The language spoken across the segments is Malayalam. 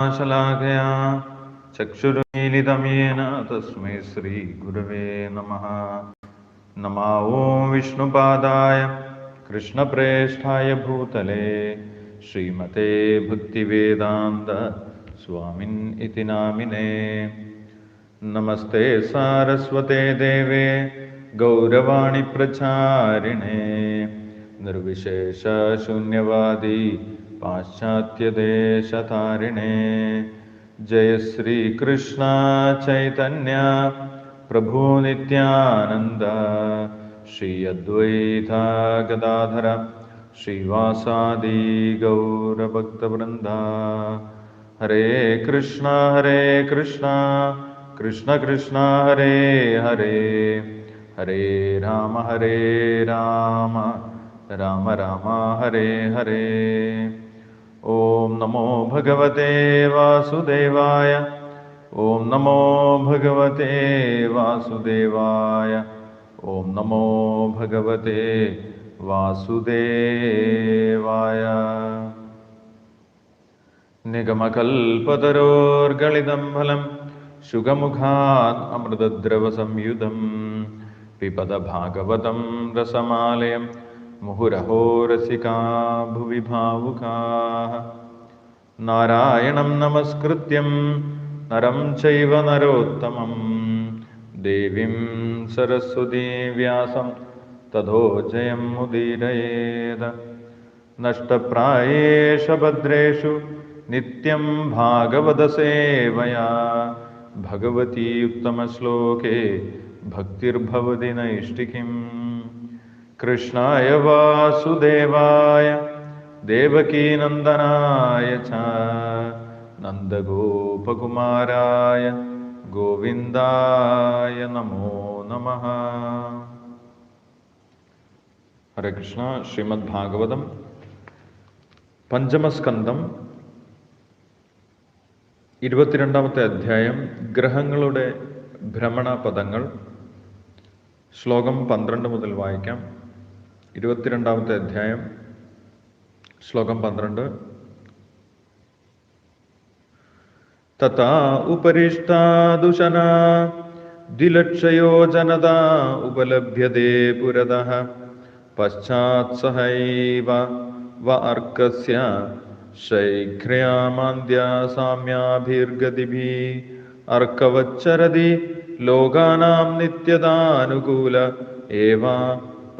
शलाखया चक्षुरुदमयेन तस्मै श्रीगुरवे नमः। नमा ॐ विष्णुपादाय कृष्णप्रेष्ठाय भूतले श्रीमते भक्तिवेदान्त स्वामिन् इति नामिने। नमस्ते सारस्वते देवे गौरवाणि प्रचारिणे निर्विशेषशून्यवादी ശൂന്യവാദി പാശ്ചാത്യദേശതാരിണേ ജയ ശ്രീകൃഷ്ണ ചൈതന്യ പ്രഭു നിത്യാനന്ദ ശ്രീ അദ്വൈത ഗദാധര ശ്രീവാസാദി ഗൗരഭക്തവൃന്ദ ഹരേ കൃഷ്ണ ഹരേ കൃഷ്ണ കൃഷ്ണ കൃഷ്ണ ഹരേ ഹരേ ഹരേ രാമ ഹരേ രാമ രാമ രാമ ॐ नमो भगवते वासुदेवाय। ॐ नमो भगवते वासुदेवाय। ॐ नमो भगवते वासुदेवाय। निगमकल्पतरोर्गलितं फलं शुगमुखान् अमृतद्रवसंयुदं पिपदभागवतं रसमालयम् मुहुरहो रसिका भुवि भावुकाः नारायणं नमस्कृत्यं नरं चैव नरोत्तमं। देवीं सरस्वतीव्यासं तथोचयम् उदीरयेद नष्टप्रायेष भद्रेषु नित्यं भागवदसेवया भगवती उत्तमश्लोके भक्तिर्भवति नैष्टिकीम् കൃഷ്ണായ വാസുദേവായ ദേവകീനന്ദനായ ച നന്ദഗോപകുമാരായ ഗോവിന്ദായ നമോ നമ. ഹരേ കൃഷ്ണ. ശ്രീമദ് ഭാഗവതം പഞ്ചമസ്കന്ധം ഇരുപത്തിരണ്ടാമത്തെ അധ്യായം ഗ്രഹങ്ങളുടെ ഭ്രമണ പദങ്ങൾ ശ്ലോകം പന്ത്രണ്ട് മുതൽ വായിക്കാം. ഇരുപത്തിരണ്ടാമത്തെ അധ്യായം ശ്ലോകം പന്ത്രണ്ട്. തഥാ ഉപരിഷ്ടാദുശന ദ്വിലക്ഷയോജനത ഉപലഭ്യതേ പുരത. പശ്ചാത് സഹൈവ വ അർക്കസ്യ ശൈഘ്ര്യാമാന്ദ്യ സാമ്യാഭിർഗതിഭി. അർക്കവച്ചരതി ലോകാനാം നിത്യതാനുകൂല ഏവ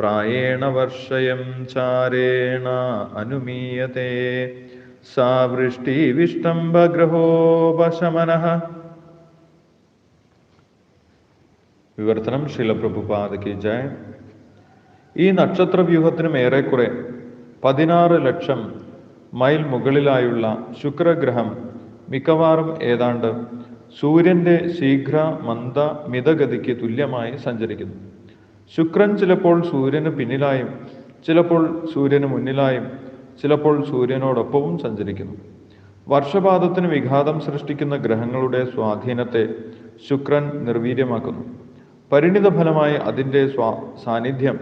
പ്രായേണ വർഷയം ചാരേണ അനുമീയത്തെ സാ വൃഷ്ടിവിഷ്ടംഭഗ്രഹോപശമനഃ വിവർത്തനം ശിലപ്രഭുപാദയ്ക്ക് ജയ. ഈ നക്ഷത്രവ്യൂഹത്തിനും ഏറെക്കുറെ പതിനാറ് ലക്ഷം മൈൽ മുകളിലായുള്ള ശുക്രഗ്രഹം മിക്കവാറും ഏതാണ്ട് സൂര്യന്റെ ശീഘ്ര മന്ദ മിതഗതിക്ക് തുല്യമായി സഞ്ചരിക്കുന്നു. ശുക്രൻ ചിലപ്പോൾ സൂര്യന് പിന്നിലായും ചിലപ്പോൾ സൂര്യന് മുന്നിലായും ചിലപ്പോൾ സൂര്യനോടൊപ്പവും സഞ്ചരിക്കുന്നു. വർഷപാതത്തിന് വിഘാതം സൃഷ്ടിക്കുന്ന ഗ്രഹങ്ങളുടെ സ്വാധീനത്തെ ശുക്രൻ നിർവീര്യമാക്കുന്നു. പരിണിത ഫലമായി അതിന്റെ സ്വാ സാന്നിധ്യം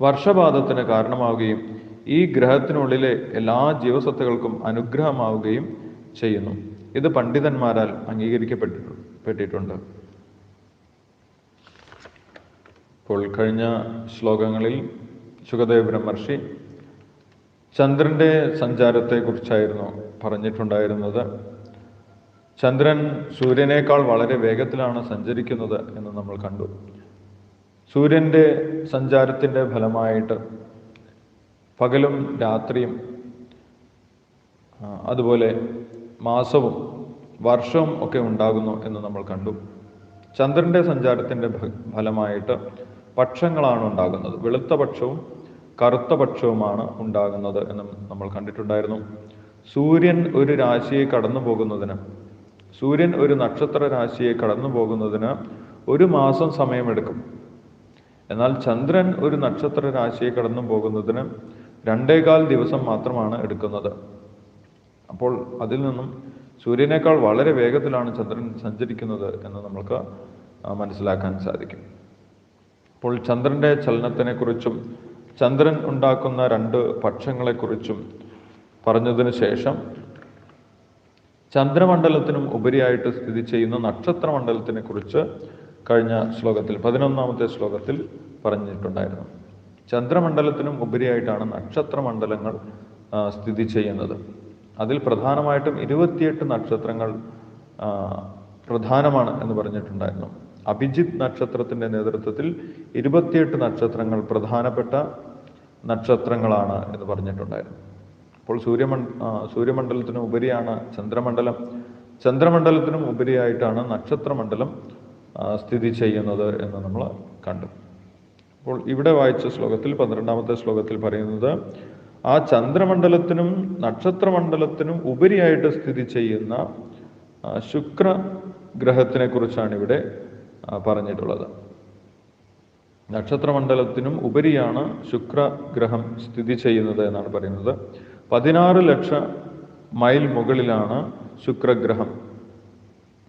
വർഷപാതത്തിന് കാരണമാവുകയും ഈ ഗ്രഹത്തിനുള്ളിലെ എല്ലാ ജീവസത്തകൾക്കും അനുഗ്രഹമാവുകയും ചെയ്യുന്നു. ഇത് പണ്ഡിതന്മാരാൽ അംഗീകരിക്കപ്പെട്ടിട്ടു ഇപ്പോൾ കഴിഞ്ഞ ശ്ലോകങ്ങളിൽ സുഖദേവ ബ്രഹ്മർഷി ചന്ദ്രന്റെ സഞ്ചാരത്തെക്കുറിച്ചായിരുന്നു പറഞ്ഞിട്ടുണ്ടായിരുന്നത്. ചന്ദ്രൻ സൂര്യനേക്കാൾ വളരെ വേഗത്തിലാണ് സഞ്ചരിക്കുന്നത് എന്ന് നമ്മൾ കണ്ടു. സൂര്യന്റെ സഞ്ചാരത്തിന്റെ ഫലമായിട്ട് പകലും രാത്രിയും അതുപോലെ മാസവും വർഷവും ഒക്കെ ഉണ്ടാകുന്നു എന്ന് നമ്മൾ കണ്ടു. ചന്ദ്രന്റെ സഞ്ചാരത്തിന്റെ ഫലമായിട്ട് പക്ഷങ്ങളാണ് ഉണ്ടാകുന്നത്. വെളുത്ത പക്ഷവും കറുത്ത പക്ഷവുമാണ് ഉണ്ടാകുന്നത് എന്ന് നമ്മൾ കണ്ടിട്ടുണ്ടായിരുന്നു. സൂര്യൻ ഒരു രാശിയെ കടന്നു പോകുന്നതിന് സൂര്യൻ ഒരു നക്ഷത്ര രാശിയെ കടന്നു പോകുന്നതിന് ഒരു മാസം സമയമെടുക്കും. എന്നാൽ ചന്ദ്രൻ ഒരു നക്ഷത്ര രാശിയെ കടന്നു പോകുന്നതിന് രണ്ടേകാൽ ദിവസം മാത്രമാണ് എടുക്കുന്നത്. അപ്പോൾ അതിൽ നിന്നും സൂര്യനേക്കാൾ വളരെ വേഗത്തിലാണ് ചന്ദ്രൻ സഞ്ചരിക്കുന്നത് എന്ന് നമ്മൾക്ക് മനസ്സിലാക്കാൻ സാധിക്കും. അപ്പോൾ ചന്ദ്രന്റെ ചലനത്തിനെക്കുറിച്ചും ചന്ദ്രൻ ഉണ്ടാക്കുന്ന രണ്ട് പക്ഷങ്ങളെക്കുറിച്ചും പറഞ്ഞതിന് ശേഷം ചന്ദ്രമണ്ഡലത്തിനും ഉപരിയായിട്ട് സ്ഥിതി ചെയ്യുന്ന നക്ഷത്രമണ്ഡലത്തിനെ കുറിച്ച് കഴിഞ്ഞ ശ്ലോകത്തിൽ പതിനൊന്നാമത്തെ ശ്ലോകത്തിൽ പറഞ്ഞിട്ടുണ്ടായിരുന്നു. ചന്ദ്രമണ്ഡലത്തിനും ഉപരിയായിട്ടാണ് നക്ഷത്രമണ്ഡലങ്ങൾ സ്ഥിതി ചെയ്യുന്നത്. അതിൽ പ്രധാനമായിട്ടും ഇരുപത്തിയെട്ട് നക്ഷത്രങ്ങൾ പ്രധാനമാണ് എന്ന് പറഞ്ഞിട്ടുണ്ടായിരുന്നു. അഭിജിത്ത് നക്ഷത്രത്തിന്റെ നേതൃത്വത്തിൽ ഇരുപത്തിയെട്ട് നക്ഷത്രങ്ങൾ പ്രധാനപ്പെട്ട നക്ഷത്രങ്ങളാണ് എന്ന് പറഞ്ഞിട്ടുണ്ടായിരുന്നു. അപ്പോൾ സൂര്യമണ്ഡ ആ, സൂര്യമണ്ഡലത്തിനും ഉപരിയാണ് ചന്ദ്രമണ്ഡലം. ചന്ദ്രമണ്ഡലത്തിനും ഉപരിയായിട്ടാണ് നക്ഷത്രമണ്ഡലം സ്ഥിതി ചെയ്യുന്നത് എന്ന് നമ്മൾ കണ്ടു. അപ്പോൾ ഇവിടെ വായിച്ച ശ്ലോകത്തിൽ പന്ത്രണ്ടാമത്തെ ശ്ലോകത്തിൽ പറയുന്നത് ആ ചന്ദ്രമണ്ഡലത്തിനും നക്ഷത്രമണ്ഡലത്തിനും ഉപരിയായിട്ട് സ്ഥിതി ചെയ്യുന്ന ശുക്ര ഗ്രഹത്തിനെ കുറിച്ചാണ് ഇവിടെ പറഞ്ഞിട്ടുള്ളത്. നക്ഷത്രമണ്ഡലത്തിനും ഉപരിയാണ് ശുക്രഗ്രഹം സ്ഥിതി ചെയ്യുന്നത് എന്നാണ് പറയുന്നത്. പതിനാറ് ലക്ഷ മൈൽ മുകളിലാണ് ശുക്രഗ്രഹം.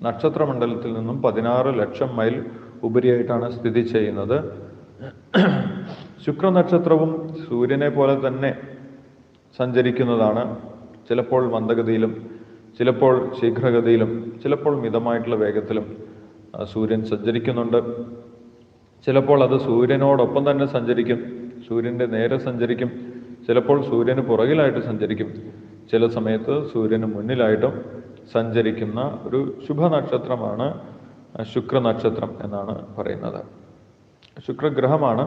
നക്ഷത്രമണ്ഡലത്തിൽ നിന്നും പതിനാറ് ലക്ഷം മൈൽ ഉപരിയായിട്ടാണ് സ്ഥിതി ചെയ്യുന്നത്. ശുക്രനക്ഷത്രവും സൂര്യനെ പോലെ തന്നെ സഞ്ചരിക്കുന്നതാണ്. ചിലപ്പോൾ മന്ദഗതിയിലും ചിലപ്പോൾ ശീഘ്രഗതിയിലും ചിലപ്പോൾ മിതമായിട്ടുള്ള വേഗത്തിലും സൂര്യൻ സഞ്ചരിക്കുന്നുണ്ട്. ചിലപ്പോൾ അത് സൂര്യനോടൊപ്പം തന്നെ സഞ്ചരിക്കും. സൂര്യന്റെ നേരെ സഞ്ചരിക്കും. ചിലപ്പോൾ സൂര്യന് പുറകിലായിട്ട് സഞ്ചരിക്കും. ചില സമയത്ത് സൂര്യന് മുന്നിലായിട്ടും സഞ്ചരിക്കുന്ന ഒരു ശുഭനക്ഷത്രമാണ് ശുക്രനക്ഷത്രം എന്നാണ് പറയുന്നത്. ശുക്രഗ്രഹമാണ്.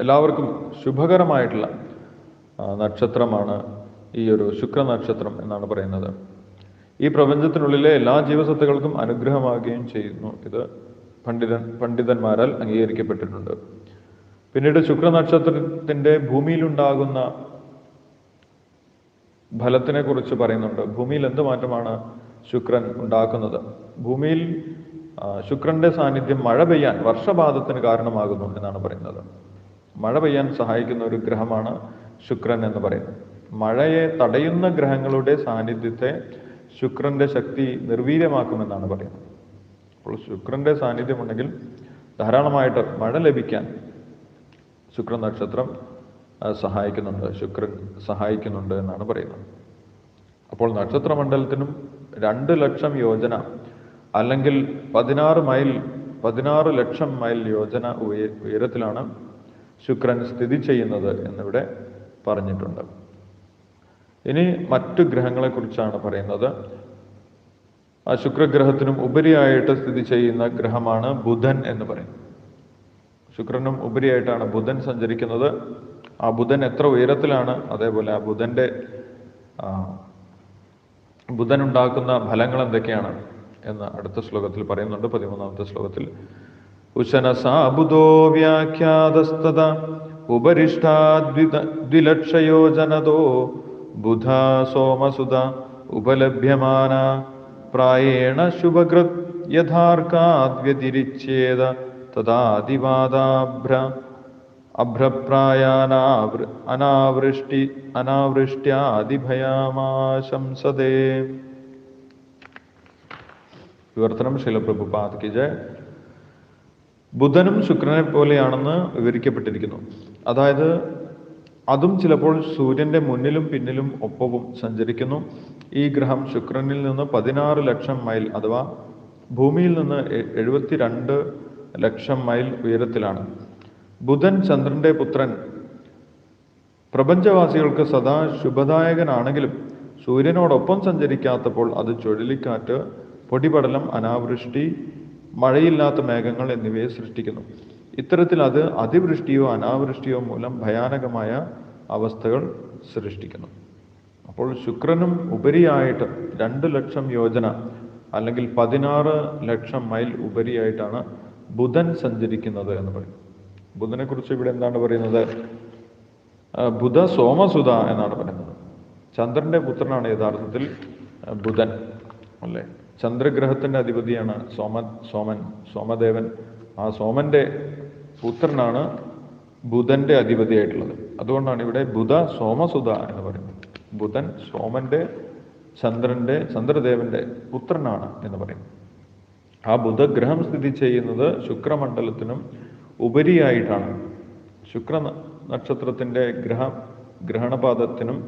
എല്ലാവർക്കും ശുഭകരമായിട്ടുള്ള നക്ഷത്രമാണ് ഈ ഒരു ശുക്രനക്ഷത്രം എന്നാണ് പറയുന്നത്. ഈ പ്രപഞ്ചത്തിനുള്ളിലെ എല്ലാ ജീവസത്തുക്കൾക്കും അനുഗ്രഹമാകുകയും ചെയ്യുന്നു. ഇത് പണ്ഡിതൻ പണ്ഡിതന്മാരാൽ അംഗീകരിക്കപ്പെട്ടിട്ടുണ്ട്. പിന്നീട് ശുക്രനക്ഷത്രത്തിന്റെ ഭൂമിയിലുണ്ടാകുന്ന ഫലത്തിനെ കുറിച്ച് പറയുന്നുണ്ട്. ഭൂമിയിൽ എന്ത് മാറ്റമാണ് ശുക്രൻ ഉണ്ടാക്കുന്നത്? ഭൂമിയിൽ ശുക്രന്റെ സാന്നിധ്യം മഴ പെയ്യാൻ വർഷപാതത്തിന് കാരണമാകുന്നു എന്നാണ് പറയുന്നത്. മഴ പെയ്യാൻ സഹായിക്കുന്ന ഒരു ഗ്രഹമാണ് ശുക്രൻ എന്ന് പറയുന്നത് മഴയെ തടയുന്ന ഗ്രഹങ്ങളുടെ സാന്നിധ്യത്തെ ശുക്രന്റെ ശക്തി നിർവീര്യമാക്കുമെന്നാണ് പറയുന്നത്. അപ്പോൾ ശുക്രന്റെ സാന്നിധ്യം ഉണ്ടെങ്കിൽ ധാരാളമായിട്ട് മഴ ലഭിക്കാൻ ശുക്ര നക്ഷത്രം സഹായിക്കുന്നുണ്ട് ശുക്രൻ സഹായിക്കുന്നുണ്ട് എന്നാണ് പറയുന്നത്. അപ്പോൾ നക്ഷത്രമണ്ഡലത്തിനും രണ്ട് ലക്ഷം യോജന അല്ലെങ്കിൽ പതിനാറ് മൈൽ പതിനാറ് ലക്ഷം മൈൽ യോജന ഉയ- ഉയരത്തിലാണ് ശുക്രൻ സ്ഥിതി ചെയ്യുന്നത് എന്നിവിടെ പറഞ്ഞിട്ടുണ്ട്. ഇനി മറ്റു ഗ്രഹങ്ങളെ കുറിച്ചാണ് പറയുന്നത്. ആ ശുക്രഗ്രഹത്തിനും ഉപരിയായിട്ട് സ്ഥിതി ചെയ്യുന്ന ഗ്രഹമാണ് ബുധൻ എന്ന് പറയും ശുക്രനും ഉപരിയായിട്ടാണ് ബുധൻ സഞ്ചരിക്കുന്നത്. ആ ബുധൻ എത്ര ഉയരത്തിലാണ് അതേപോലെ ആ ബുധന്റെ ആ, ബുധൻ ഉണ്ടാക്കുന്ന ഫലങ്ങൾ എന്തൊക്കെയാണ് എന്ന് അടുത്ത ശ്ലോകത്തിൽ പറയുന്നുണ്ട്. പതിമൂന്നാമത്തെ ശ്ലോകത്തിൽ ഉശനസാബുദോ വ്യാഖ്യാതസ്തത ഉപരിഷ്ടാദ്വിലക്ഷയോജനതോ ബുധ സോമസുത ഉപലഭ്യമാന. പ്രായേണ ശുഭകൃത് യഥാർക്കാദ്വ്യതിരിച്ചേത തഥാതിവാദാഭ്ര അഭ്രപ്രായാനാവൃ അനാവൃഷ്ടി അനാവൃഷ്ട്യാതിഭയാമാശംസതേ വിവർത്തനം ശിലപ്രഭു കി ജയ. ബുധനും ശുക്രനെ പോലെയാണെന്ന് വിവരിക്കപ്പെട്ടിരിക്കുന്നു. അതായത് അതും ചിലപ്പോൾ സൂര്യന്റെ മുന്നിലും പിന്നിലും ഒപ്പവും സഞ്ചരിക്കുന്നു. ഈ ഗ്രഹം ശുക്രനിൽ നിന്ന് പതിനാറ് ലക്ഷം മൈൽ അഥവാ ഭൂമിയിൽ നിന്ന് എഴുപത്തിരണ്ട് ലക്ഷം മൈൽ ഉയരത്തിലാണ്. ബുധൻ ചന്ദ്രന്റെ പുത്രൻ. പ്രപഞ്ചവാസികൾക്ക് സദാ ശുഭദായകനാണെങ്കിലും സൂര്യനോടൊപ്പം സഞ്ചരിക്കാത്തപ്പോൾ അത് ചുഴലിക്കാറ്റ് പൊടിപടലം അനാവൃഷ്ടി മഴയില്ലാത്ത മേഘങ്ങൾ എന്നിവയെ സൃഷ്ടിക്കുന്നു. ഇത്തരത്തിൽ അത് അതിവൃഷ്ടിയോ അനാവൃഷ്ടിയോ മൂലം ഭയാനകമായ അവസ്ഥകൾ സൃഷ്ടിക്കുന്നു. അപ്പോൾ ശുക്രനും ഉപരിയായിട്ട് രണ്ട് ലക്ഷം യോജന അല്ലെങ്കിൽ പതിനാറ് ലക്ഷം മൈൽ ഉപരിയായിട്ടാണ് ബുധൻ സഞ്ചരിക്കുന്നത് എന്ന് പറയും. ബുധനെ കുറിച്ച് ഇവിടെ എന്താണ് പറയുന്നത്? ബുധ സോമസുത എന്നാണ് പറയുന്നത്. ചന്ദ്രന്റെ പുത്രനാണ് യഥാർത്ഥത്തിൽ ബുധൻ അല്ലേ? ചന്ദ്രഗ്രഹത്തിന്റെ അധിപതിയാണ് സോമ സോമൻ സോമദേവൻ. ആ സോമന്റെ പുത്രനാണ് ബുധന്റെ അധിപതിയായിട്ടുള്ളത്. അതുകൊണ്ടാണ് ഇവിടെ ബുധ സോമസുത എന്ന് പറയുന്നത്. ബുധൻ സോമന്റെ ചന്ദ്രന്റെ ചന്ദ്രദേവന്റെ പുത്രനാണ് എന്ന് പറയും. ആ ബുധഗ്രഹം സ്ഥിതി ചെയ്യുന്നത് ശുക്രമണ്ഡലത്തിനും ഉപരിയായിട്ടാണ്. ശുക്ര നക്ഷത്രത്തിന്റെ ഗ്രഹ ഗ്രഹണപാദത്തിനും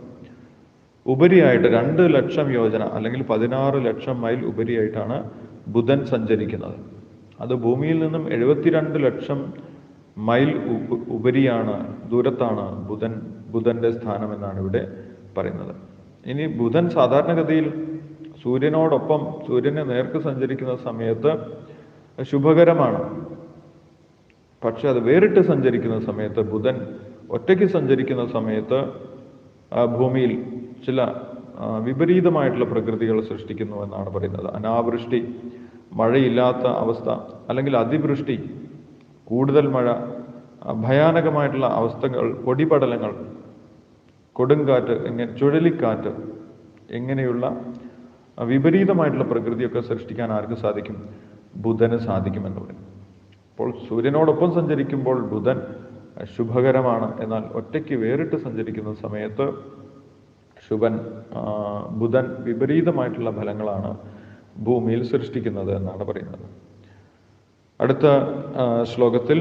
ഉപരിയായിട്ട് രണ്ട് ലക്ഷം യോജന അല്ലെങ്കിൽ പതിനാറ് ലക്ഷം മൈൽ ഉപരിയായിട്ടാണ് ബുധൻ സഞ്ചരിക്കുന്നത്. അത് ഭൂമിയിൽ നിന്നും എഴുപത്തിരണ്ട് ലക്ഷം മൈൽ ഉപരിയാണ് ദൂരത്താണ് ബുധൻ ബുധന്റെ സ്ഥാനം എന്നാണ് ഇവിടെ പറയുന്നത്. ഇനി ബുധൻ സാധാരണഗതിയിൽ സൂര്യനോടൊപ്പം സൂര്യനെ നേർക്ക് സഞ്ചരിക്കുന്ന സമയത്ത് ശുഭകരമാണ്. പക്ഷെ അത് വേറിട്ട് സഞ്ചരിക്കുന്ന സമയത്ത് ബുധൻ ഒറ്റയ്ക്ക് സഞ്ചരിക്കുന്ന സമയത്ത് ഭൂമിയിൽ ചില വിപരീതമായിട്ടുള്ള പ്രകൃതികൾ സൃഷ്ടിക്കുന്നു എന്നാണ് പറയുന്നത്. അനാവൃഷ്ടി മഴയില്ലാത്ത അവസ്ഥ അല്ലെങ്കിൽ അതിവൃഷ്ടി കൂടുതൽ മഴ ഭയാനകമായിട്ടുള്ള അവസ്ഥകൾ പൊടിപടലങ്ങൾ കൊടുങ്കാറ്റ് ഇങ്ങനെ ചുഴലിക്കാറ്റ് എങ്ങനെയുള്ള വിപരീതമായിട്ടുള്ള പ്രകൃതിയൊക്കെ സൃഷ്ടിക്കാൻ ആർക്ക് സാധിക്കും? ബുധന് സാധിക്കുമെന്ന് പറയും. അപ്പോൾ സൂര്യനോടൊപ്പം സഞ്ചരിക്കുമ്പോൾ ബുധൻ ശുഭകരമാണ്. എന്നാൽ ഒറ്റയ്ക്ക് വേറിട്ട് സഞ്ചരിക്കുന്ന സമയത്ത് ശുഭൻ ബുധൻ വിപരീതമായിട്ടുള്ള ഫലങ്ങളാണ് ഭൂമിയിൽ സൃഷ്ടിക്കുന്നത് എന്നാണ് പറയുന്നത്. അടുത്ത ശ്ലോകത്തിൽ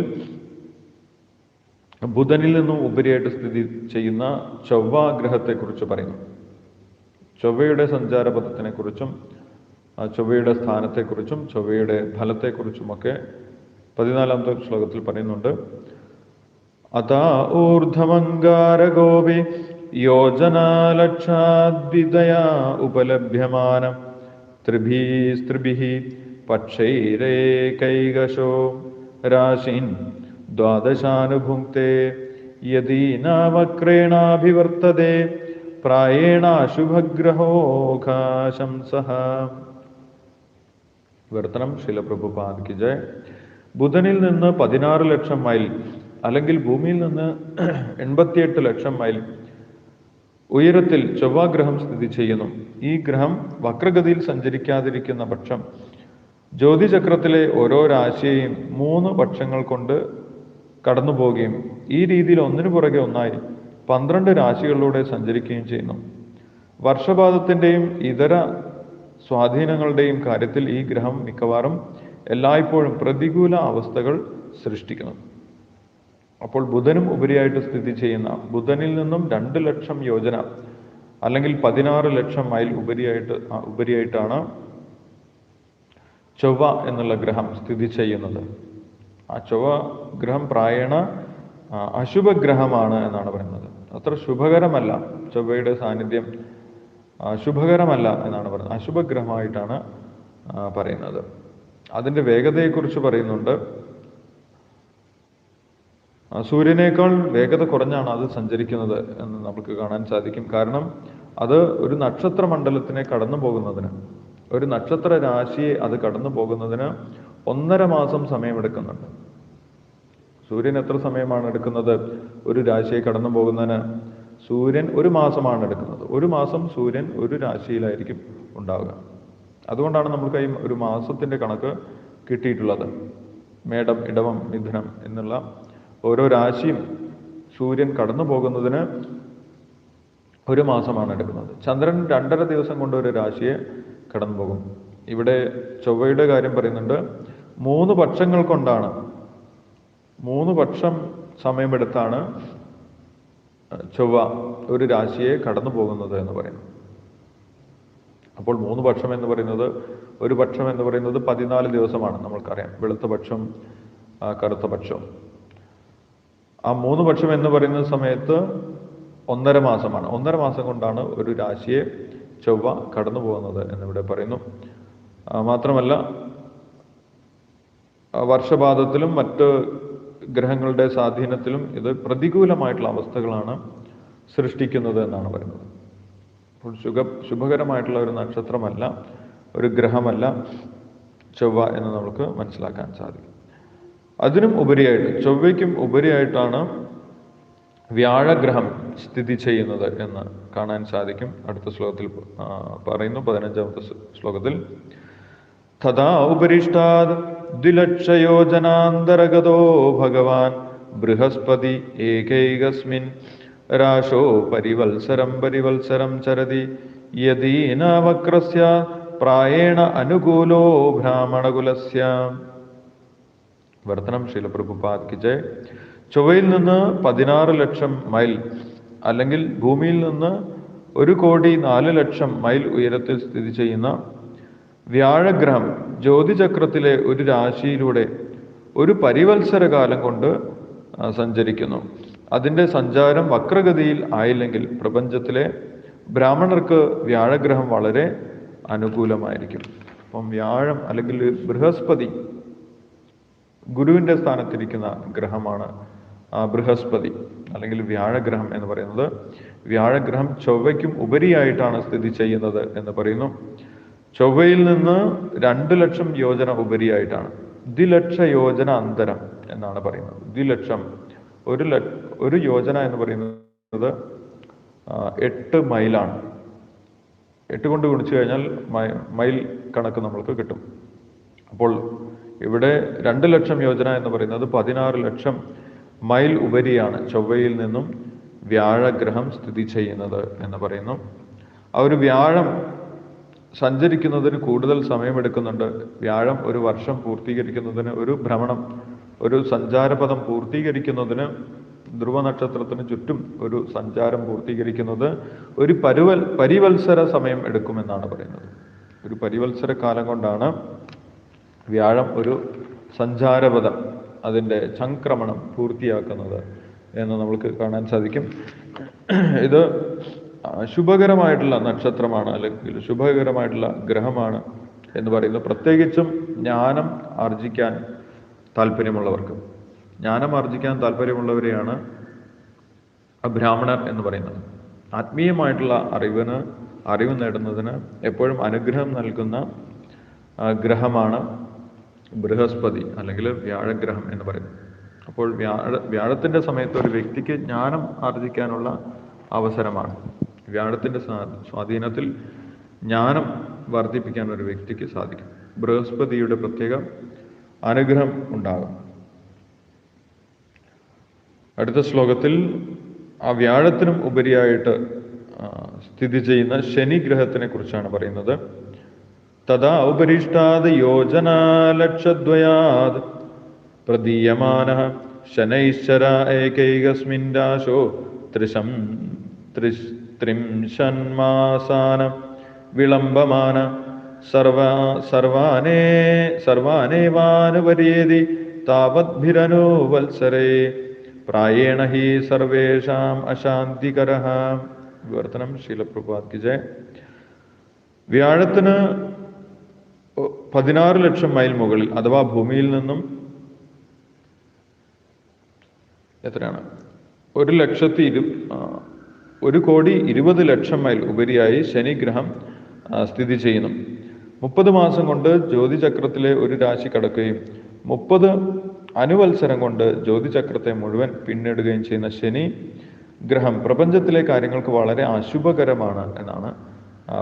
ബുധനിൽ നിന്നും ഉപരിയായിട്ട് സ്ഥിതി ചെയ്യുന്ന ചൊവ്വ ഗ്രഹത്തെക്കുറിച്ച് പറയുന്നു. ചൊവ്വയുടെ സഞ്ചാരപഥത്തിനെ കുറിച്ചും ചൊവ്വയുടെ സ്ഥാനത്തെക്കുറിച്ചും ചൊവ്വയുടെ ഫലത്തെക്കുറിച്ചുമൊക്കെ പതിനാലാമത്തെ ശ്ലോകത്തിൽ പറയുന്നുണ്ട്. അതാ ഊർധമങ്കാരഗോപി യോജനാലക്ഷാദ്വിതയാ ഉപലഭ്യമാനം. ത്രിഭിസ്ത്രിഭിः പക്ഷൈരേകൈകശോ രാശിൻ ദ്വാദശാനുഭുക്തേ യദീനാവക്രേണാഭിവർത്തതെ പ്രായേണാശുഭഗ്രഹോഘാശംസഃ വിവർത്തനം ശിലപ്രഭുപാദ് ജയ്. ബുധനിൽ നിന്ന് പതിനാറ് ലക്ഷം മൈൽ അല്ലെങ്കിൽ ഭൂമിയിൽ നിന്ന് എൺപത്തിയെട്ട് ലക്ഷം മൈൽ ഉയരത്തിൽ ചൊവ്വാഗ്രഹം സ്ഥിതി ചെയ്യുന്നു. ഈ ഗ്രഹം വക്രഗതിയിൽ സഞ്ചരിക്കാതിരിക്കുന്ന പക്ഷം ജ്യോതിചക്രത്തിലെ ഓരോ രാശിയെയും മൂന്ന് പക്ഷങ്ങൾ കൊണ്ട് കടന്നു പോവുകയും ഈ രീതിയിൽ ഒന്നിനു പുറകെ ഒന്നായി പന്ത്രണ്ട് രാശികളിലൂടെ സഞ്ചരിക്കുകയും ചെയ്യുന്നു. വർഷപാതത്തിന്റെയും ഇതര സ്വാധീനങ്ങളുടെയും കാര്യത്തിൽ ഈ ഗ്രഹം മിക്കവാറും എല്ലായ്പ്പോഴും പ്രതികൂല അവസ്ഥകൾ സൃഷ്ടിക്കുന്നു. അപ്പോൾ ബുധനും ഉപരിയായിട്ട് സ്ഥിതി ചെയ്യുന്ന ബുധനിൽ നിന്നും രണ്ട് ലക്ഷം യോജന അല്ലെങ്കിൽ പതിനാറ് ലക്ഷം മൈൽ ഉപരിയായിട്ട് ഉപരിയായിട്ടാണ് ചൊവ്വ എന്നുള്ള ഗ്രഹം സ്ഥിതി ചെയ്യുന്നത്. ആ ചൊവ്വ ഗ്രഹം പ്രായണ അശുഭഗ്രഹമാണ് എന്നാണ് പറയുന്നത്. അത്ര ശുഭകരമല്ല. ചൊവ്വയുടെ സാന്നിധ്യം ശുഭകരമല്ല എന്നാണ് പറയുന്നത്. അശുഭഗ്രഹമായിട്ടാണ് പറയുന്നത്. അതിന്റെ വേഗതയെക്കുറിച്ച് പറയുന്നുണ്ട്. സൂര്യനേക്കാൾ വേഗത കുറഞ്ഞാണ് അത് സഞ്ചരിക്കുന്നത് എന്ന് നമുക്ക് കാണാൻ സാധിക്കും. കാരണം അത് ഒരു നക്ഷത്ര മണ്ഡലത്തിനെ കടന്നു പോകുന്നതിന് ഒരു നക്ഷത്ര രാശിയെ അത് കടന്നു പോകുന്നതിന് ഒന്നര മാസം സമയമെടുക്കുന്നുണ്ട്. സൂര്യൻ എത്ര സമയമാണ് എടുക്കുന്നത്? ഒരു രാശിയെ കടന്നു പോകുന്നതിന് സൂര്യൻ ഒരു മാസമാണ് എടുക്കുന്നത്. ഒരു മാസം സൂര്യൻ ഒരു രാശിയിലായിരിക്കും ഉണ്ടാവുക. അതുകൊണ്ടാണ് നമുക്ക് ഈ ഒരു മാസത്തിന്റെ കണക്ക് കിട്ടിയിട്ടുള്ളത്. മേടം ഇടവം മിഥുനം എന്നുള്ള ഓരോ രാശിയും സൂര്യൻ കടന്നു പോകുന്നതിന് ഒരു മാസമാണ് എടുക്കുന്നത്. ചന്ദ്രൻ രണ്ടര ദിവസം കൊണ്ട് ഒരു രാശിയെ കടന്നു പോകും ഇവിടെ ചൊവ്വയുടെ കാര്യം പറയുന്നുണ്ട് മൂന്ന് പക്ഷങ്ങൾ കൊണ്ടാണ് മൂന്ന് പക്ഷം സമയമെടുത്താണ് ചൊവ്വ ഒരു രാശിയെ കടന്നു പോകുന്നത് എന്ന് പറയുന്നു. അപ്പോൾ മൂന്ന് പക്ഷം എന്ന് പറയുന്നത് ഒരു പക്ഷം എന്ന് പറയുന്നത് പതിനാല് ദിവസമാണ് നമ്മൾക്കറിയാം. വെളുത്ത പക്ഷം കറുത്ത പക്ഷം. ആ മൂന്ന് പക്ഷം എന്ന് പറയുന്ന സമയത്ത് ഒന്നര മാസമാണ്. ഒന്നര മാസം കൊണ്ടാണ് ഒരു രാശിയെ ചൊവ്വ കടന്നു പോകുന്നത് എന്നിവിടെ പറയുന്നു. മാത്രമല്ല വർഷപാതത്തിലും മറ്റ് ഗ്രഹങ്ങളുടെ സ്വാധീനത്തിലും ഇത് പ്രതികൂലമായിട്ടുള്ള അവസ്ഥകളാണ് സൃഷ്ടിക്കുന്നത് എന്നാണ് പറയുന്നത്. അപ്പോൾ ശുഭ ശുഭകരമായിട്ടുള്ള ഒരു നക്ഷത്രമല്ല ഒരു ഗ്രഹമല്ല ചൊവ്വ എന്ന് നമുക്ക് മനസ്സിലാക്കാൻ സാധിക്കും. അതിനും ഉപരിയായിട്ട് ചൊവ്വയ്ക്കും ഉപരിയായിട്ടാണ് വ്യാഴഗ്രഹം സ്ഥിതി ചെയ്യുന്നത് എന്ന് കാണാൻ സാധിക്കും. അടുത്ത ശ്ലോകത്തിൽ പറയുന്നു. പതിനഞ്ചാമത്തെ ശ്ലോ- ശ്ലോകത്തിൽ തഥാ ഉപരിഷ്ടാത് ദ്വിലക്ഷയോജനാന്തരഗതോ ഭഗവാൻ ബൃഹസ്പതി ഏകൈകസ്മിൻ രാശോ പരിവത്സരം പരിവത്സരം ചരതി യദീനവക്രസ്യ പ്രായേണ അനുകൂലോ ബ്രാഹ്മണകുലസ്യ. വർത്തനം ശീലപ്രഭുപാദ് കി ജയ്. ചൊവ്വയിൽ നിന്ന് പതിനാറ് ലക്ഷം മൈൽ അല്ലെങ്കിൽ ഭൂമിയിൽ നിന്ന് ഒരു കോടി നാല് ലക്ഷം മൈൽ ഉയരത്തിൽ സ്ഥിതി ചെയ്യുന്ന വ്യാഴഗ്രഹം ജ്യോതിചക്രത്തിലെ ഒരു രാശിയിലൂടെ ഒരു പരിവത്സര കാലം കൊണ്ട് സഞ്ചരിക്കുന്നു. അതിന്റെ സഞ്ചാരം വക്രഗതിയിൽ ആയില്ലെങ്കിൽ പ്രപഞ്ചത്തിലെ ബ്രാഹ്മണർക്ക് വ്യാഴഗ്രഹം വളരെ അനുകൂലമായിരിക്കും. അപ്പം വ്യാഴം അല്ലെങ്കിൽ ബൃഹസ്പതി ഗുരുവിന്റെ സ്ഥാനത്തിരിക്കുന്ന ഗ്രഹമാണ് ബൃഹസ്പതി അല്ലെങ്കിൽ വ്യാഴഗ്രഹം എന്ന് പറയുന്നത് വ്യാഴഗ്രഹം ചൊവ്വയ്ക്കും ഉപരിയായിട്ടാണ് സ്ഥിതി ചെയ്യുന്നത് എന്ന് പറയുന്നു. ചൊവ്വയിൽ നിന്ന് രണ്ട് ലക്ഷം യോജന ഉപരിയായിട്ടാണ്. ദ്വിലക്ഷ യോജന അന്തരം എന്നാണ് പറയുന്നത്. ദ്വിലക്ഷം ഒരു ഒരു യോജന എന്ന് പറയുന്നത് എട്ട് മൈലാണ്. എട്ട് കൊണ്ട് ഗുണിച്ചു കഴിഞ്ഞാൽ മൈൽ കണക്ക് നമ്മൾക്ക് കിട്ടും. അപ്പോൾ ഇവിടെ രണ്ട് ലക്ഷം യോജന എന്ന് പറയുന്നത് പതിനാറ് ലക്ഷം മൈൽ ഉപരിയാണ് ചൊവ്വയിൽ നിന്നും വ്യാഴഗ്രഹം സ്ഥിതി ചെയ്യുന്നത് എന്ന് പറയുന്നു. ആ ഒരു വ്യാഴം സഞ്ചരിക്കുന്നതിന് കൂടുതൽ സമയമെടുക്കുന്നുണ്ട്. വ്യാഴം ഒരു വർഷം പൂർത്തീകരിക്കുന്നതിന് ഒരു ഭ്രമണം ഒരു സഞ്ചാരപഥം പൂർത്തീകരിക്കുന്നതിന് ധ്രുവ നക്ഷത്രത്തിന് ചുറ്റും ഒരു സഞ്ചാരം പൂർത്തീകരിക്കുന്നത് ഒരു പരുവൽ പരിവത്സര സമയം എടുക്കുമെന്നാണ് പറയുന്നത്. ഒരു പരിവത്സര കാലം കൊണ്ടാണ് വ്യാഴം ഒരു സഞ്ചാരപഥം അതിന്റെ സംക്രമണം പൂർത്തിയാക്കുന്നത് എന്ന് നമുക്ക് കാണാൻ സാധിക്കും. ഇത് ശുഭകരമായിട്ടുള്ള നക്ഷത്രമാണ് അല്ലെങ്കിൽ ശുഭകരമായിട്ടുള്ള ഗ്രഹമാണ് എന്ന് പറയുന്നത്. പ്രത്യേകിച്ചും ജ്ഞാനം ആർജിക്കാൻ താല്പര്യമുള്ളവർക്ക്. ജ്ഞാനം ആർജിക്കാൻ താല്പര്യമുള്ളവരെയാണ് ബ്രാഹ്മണർ എന്ന് പറയുന്നത്. ആത്മീയമായിട്ടുള്ള അറിവിന് അറിവ് നേടുന്നതിന് എപ്പോഴും അനുഗ്രഹം നൽകുന്ന ഗ്രഹമാണ് ബൃഹസ്പതി അല്ലെങ്കിൽ വ്യാഴഗ്രഹം എന്ന് പറയുന്നത് അപ്പോൾ വ്യാഴ വ്യാഴത്തിന്റെ സമയത്ത് ഒരു വ്യക്തിക്ക് ജ്ഞാനം ആർജിക്കാനുള്ള അവസരമാണ്. വ്യാഴത്തിന്റെ സ്വാ- സ്വാധീനത്തിൽ ജ്ഞാനം വർദ്ധിപ്പിക്കാൻ ഒരു വ്യക്തിക്ക് സാധിക്കും. ബൃഹസ്പതിയുടെ പ്രത്യേക അനുഗ്രഹം ഉണ്ടാകും. അടുത്ത ശ്ലോകത്തിൽ ആ വ്യാഴത്തിനും ഉപരിയായിട്ട് സ്ഥിതി ചെയ്യുന്ന ശനി ഗ്രഹത്തിനെ കുറിച്ചാണ് പറയുന്നത്. തഥാ ഉപരിഷ്ടാത് യോജനാലക്ഷദ്വയാത് പ്രദീയമാന ശനൈശ്വര ഏകൈകസ്മിൻ രാശോ ത്രിശം ത്രിശ് ത്രിംശന്മാസാന വിളംബമാന സർവ സർവാനേ സർവാനേവാനുപര്യേതി താവദ്ഭിരനോ വത്സരേ പ്രായേണ ഹി സർവേഷാം അശാന്തികര വിവർത്തനം ശീലപ്രഭാത് കി ജയ വ്യാഴത്തിന് പതിനാറ് ലക്ഷം മൈൽ മുകളിൽ അഥവാ ഭൂമിയിൽ നിന്നും എത്രയാണ്? ഒരു ലക്ഷത്തി ഇരു ഒരു കോടി ഇരുപത് ലക്ഷം മൈൽ ഉപരിയായി ശനിഗ്രഹം സ്ഥിതി ചെയ്യുന്നു. മുപ്പത് മാസം കൊണ്ട് ജ്യോതിചക്രത്തിലെ ഒരു രാശി കടക്കുകയും മുപ്പത് അനുവത്സരം കൊണ്ട് ജ്യോതിചക്രത്തെ മുഴുവൻ പിന്നിടുകയും ചെയ്യുന്ന ശനി ഗ്രഹം പ്രപഞ്ചത്തിലെ കാര്യങ്ങൾക്ക് വളരെ അശുഭകരമാണ് എന്നാണ്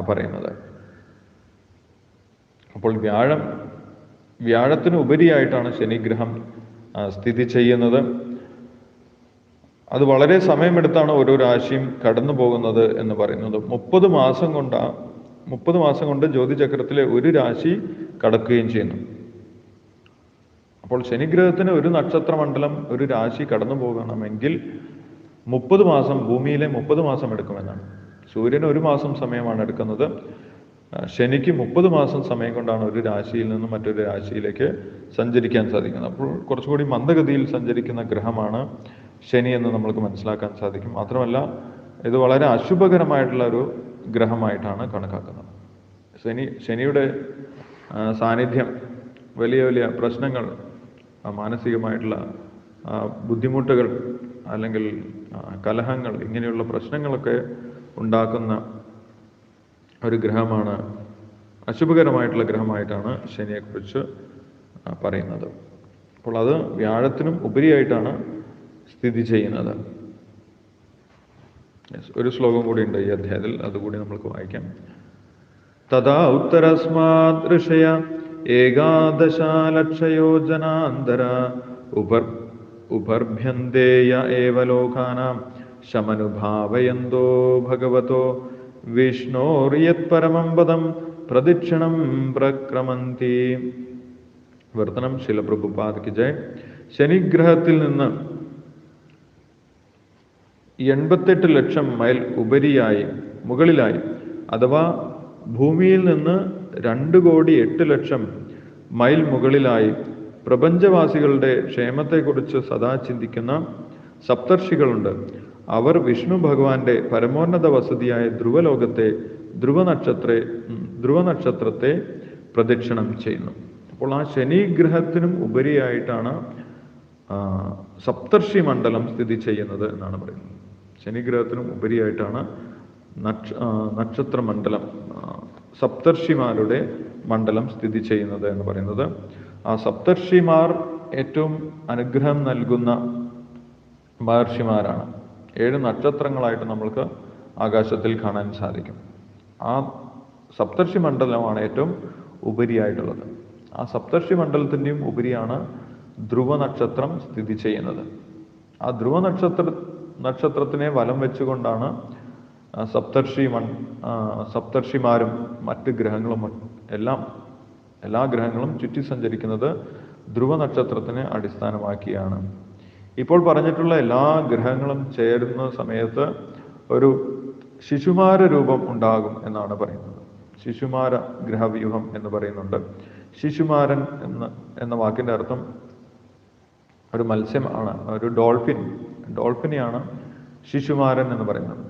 പറയുന്നത്. അപ്പോൾ വ്യാഴം വ്യാഴത്തിന് ഉപരിയായിട്ടാണ് ശനിഗ്രഹം സ്ഥിതി ചെയ്യുന്നത്. അത് വളരെ സമയമെടുത്താണ് ഓരോ രാശിയും കടന്നു പോകുന്നത് എന്ന് പറയുന്നത്. മുപ്പത് മാസം കൊണ്ടാ മുപ്പത് മാസം കൊണ്ട് ജ്യോതിചക്രത്തിലെ ഒരു രാശി കടക്കുകയും ചെയ്യുന്നു. അപ്പോൾ ശനിഗ്രഹത്തിന് ഒരു നക്ഷത്രമണ്ഡലം ഒരു രാശി കടന്നു പോകണമെങ്കിൽ മുപ്പത് മാസം ഭൂമിയിലെ മുപ്പത് മാസം എടുക്കുമെന്നാണ്. സൂര്യന് ഒരു മാസം സമയമാണ് എടുക്കുന്നത്. ശനിക്ക് മുപ്പത് മാസം സമയം കൊണ്ടാണ് ഒരു രാശിയിൽ നിന്നും മറ്റൊരു രാശിയിലേക്ക് സഞ്ചരിക്കാൻ സാധിക്കുന്നത്. അപ്പോൾ കുറച്ചുകൂടി മന്ദഗതിയിൽ സഞ്ചരിക്കുന്ന ഗ്രഹമാണ് ശനി എന്ന് നമ്മൾക്ക് മനസ്സിലാക്കാൻ സാധിക്കും. മാത്രമല്ല ഇത് വളരെ അശുഭകരമായിട്ടുള്ള ഒരു ഗ്രഹമായിട്ടാണ് കണക്കാക്കുന്നത്. ശനി ശനിയുടെ സാന്നിധ്യം വലിയ വലിയ പ്രശ്നങ്ങൾ മാനസികമായിട്ടുള്ള ബുദ്ധിമുട്ടുകൾ അല്ലെങ്കിൽ കലഹങ്ങൾ ഇങ്ങനെയുള്ള പ്രശ്നങ്ങളൊക്കെ ഉണ്ടാക്കുന്ന ഒരു ഗ്രഹമാണ് അശുഭകരമായിട്ടുള്ള ഗ്രഹമായിട്ടാണ് ശനിയെക്കുറിച്ച് പറയുന്നത്. അപ്പോൾ അത് വ്യാഴത്തിനും ഉപരിയായിട്ടാണ് സ്ഥിതി ചെയ്യുന്നത്. ഒരു ശ്ലോകം കൂടി ഉണ്ട് ഈ അധ്യായത്തിൽ അതുകൂടി നമ്മൾക്ക് വായിക്കാം. തഥാ ഉത്തരസ്മാത് ഋഷയ ഏകാദശാലക്ഷയോജനാന്തര ഉപർ ഉപർഭ്യന്തേയ ഏവ ലോകാനാം ശമനുഭാവയന്തോ ഭഗവതോ വിഷ്ണോർയത് പരമം പദം പ്രദക്ഷിണം പ്രക്രമന്തി. വർത്തനം ശിലപ്രഭുപാദയ്ക്ക് ജയ് ശനിഗ്രഹത്തിൽ നിന്ന് എൺപത്തെട്ട് ലക്ഷം മൈൽ ഉപരിയായി മുകളിലായി അഥവാ ഭൂമിയിൽ നിന്ന് രണ്ട് കോടി എട്ട് ലക്ഷം മൈൽ മുകളിലായി പ്രപഞ്ചവാസികളുടെ ക്ഷേമത്തെക്കുറിച്ച് സദാ ചിന്തിക്കുന്ന സപ്തർഷികളുണ്ട്. അവർ വിഷ്ണു ഭഗവാന്റെ പരമോന്നത വസതിയായ ധ്രുവലോകത്തെ ധ്രുവനക്ഷത്ര ധ്രുവനക്ഷത്രത്തെ പ്രദക്ഷിണം ചെയ്യുന്നു. അപ്പോൾ ആ ശനിഗ്രഹത്തിനും ഉപരിയായിട്ടാണ് സപ്തർഷി മണ്ഡലം സ്ഥിതി ചെയ്യുന്നത് എന്നാണ് പറയുന്നത്. ശനിഗ്രഹത്തിനും ഉപരിയായിട്ടാണ് നക്ഷ ആ, നക്ഷത്ര മണ്ഡലം ആ, സപ്തർഷിമാരുടെ മണ്ഡലം സ്ഥിതി ചെയ്യുന്നത് എന്ന് പറയുന്നത്. ആ സപ്തർഷിമാർ ഏറ്റവും അനുഗ്രഹം നൽകുന്ന മഹർഷിമാരാണ്. ഏഴ് നക്ഷത്രങ്ങളായിട്ട് നമ്മൾക്ക് ആകാശത്തിൽ കാണാൻ സാധിക്കും. ആ സപ്തർഷി മണ്ഡലമാണ് ഏറ്റവും ഉപരിയായിട്ടുള്ളത്. ആ സപ്തർഷി മണ്ഡലത്തിന്റെയും ഉപരിയാണ് ധ്രുവ നക്ഷത്രം സ്ഥിതി ചെയ്യുന്നത്. ആ ധ്രുവ നക്ഷത്ര നക്ഷത്രത്തിനെ വലം വെച്ചുകൊണ്ടാണ് സപ്തർഷി മൺ സപ്തർഷിമാരും മറ്റ് ഗ്രഹങ്ങളും എല്ലാം എല്ലാ ഗ്രഹങ്ങളും ചുറ്റി സഞ്ചരിക്കുന്നത് ധ്രുവ നക്ഷത്രത്തിനെ അടിസ്ഥാനമാക്കിയാണ്. ഇപ്പോൾ പറഞ്ഞിട്ടുള്ള എല്ലാ ഗ്രഹങ്ങളും ചേരുന്ന സമയത്ത് ഒരു ശിശുമാര രൂപം ഉണ്ടാകും എന്നാണ് പറയുന്നത്. ശിശുമാര ഗ്രഹവ്യൂഹം എന്ന് പറയുന്നുണ്ട്. ശിശുമാരൻ എന്ന എന്ന വാക്കിന്റെ അർത്ഥം ഒരു മത്സ്യമാണ് ഒരു ഡോൾഫിൻ ഡോൾഫിനെയാണ് ശിശുമാരൻ എന്ന് പറയുന്നത്.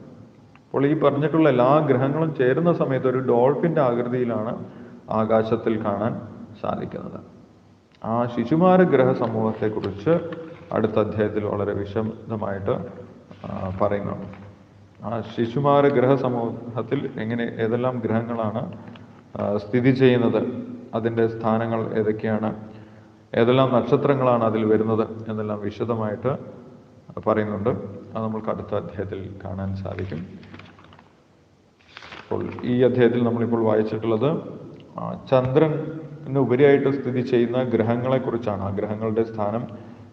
അപ്പോൾ ഈ പറഞ്ഞിട്ടുള്ള എല്ലാ ഗ്രഹങ്ങളും ചേരുന്ന സമയത്ത് ഒരു ഡോൾഫിന്റെ ആകൃതിയിലാണ് ആകാശത്തിൽ കാണാൻ സാധിക്കുന്നത്. ആ ശിശുമാര ഗ്രഹ സമൂഹത്തെക്കുറിച്ച് അടുത്ത അധ്യായത്തിൽ വളരെ വിശദമായിട്ട് പറയുന്നു. പറയുന്നുണ്ട് ആ ശിശുമാര ഗ്രഹ സമൂഹത്തിൽ എങ്ങനെ ഏതെല്ലാം ഗ്രഹങ്ങളാണ് സ്ഥിതി ചെയ്യുന്നത് അതിന്റെ സ്ഥാനങ്ങൾ ഏതൊക്കെയാണ് ഏതെല്ലാം നക്ഷത്രങ്ങളാണ് അതിൽ വരുന്നത് എന്നെല്ലാം വിശദമായിട്ട് പറയുന്നുണ്ട്. അത് നമ്മൾക്ക് അടുത്ത അധ്യായത്തിൽ കാണാൻ സാധിക്കും. അപ്പോൾ ഈ അധ്യായത്തിൽ നമ്മളിപ്പോൾ വായിച്ചിട്ടുള്ളത് ചന്ദ്രന് ഉപരിയായിട്ട് സ്ഥിതി ചെയ്യുന്ന ഗ്രഹങ്ങളെക്കുറിച്ചാണ്. ആ ഗ്രഹങ്ങളുടെ സ്ഥാനം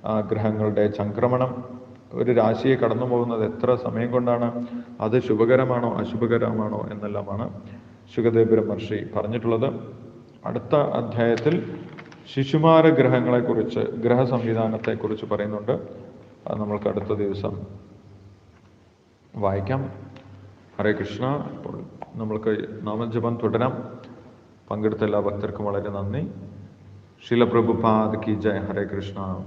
ആ ഗ്രഹങ്ങളുടെ ചംക്രമണം ഒരു രാശിയെ കടന്നു പോകുന്നത് എത്ര സമയം കൊണ്ടാണ്? അത് ശുഭകരമാണോ അശുഭകരമാണോ എന്നെല്ലാമാണ് സുഖദേവ് ബ്രഹ്മർഷി പറഞ്ഞിട്ടുള്ളത്. അടുത്ത അധ്യായത്തിൽ ശിശുമാര ഗ്രഹങ്ങളെക്കുറിച്ച് ഗ്രഹ സംവിധാനത്തെക്കുറിച്ച് പറയുന്നുണ്ട്. അത് നമ്മൾക്ക് അടുത്ത ദിവസം വായിക്കാം. ഹരേ കൃഷ്ണ. അപ്പോൾ നമ്മൾക്ക് നാമജപം തുടരാം. പങ്കെടുത്ത എല്ലാ ഭക്തർക്കും വളരെ നന്ദി. ശിലപ്രഭുപാദ് കി ജയ. ഹരേ കൃഷ്ണ.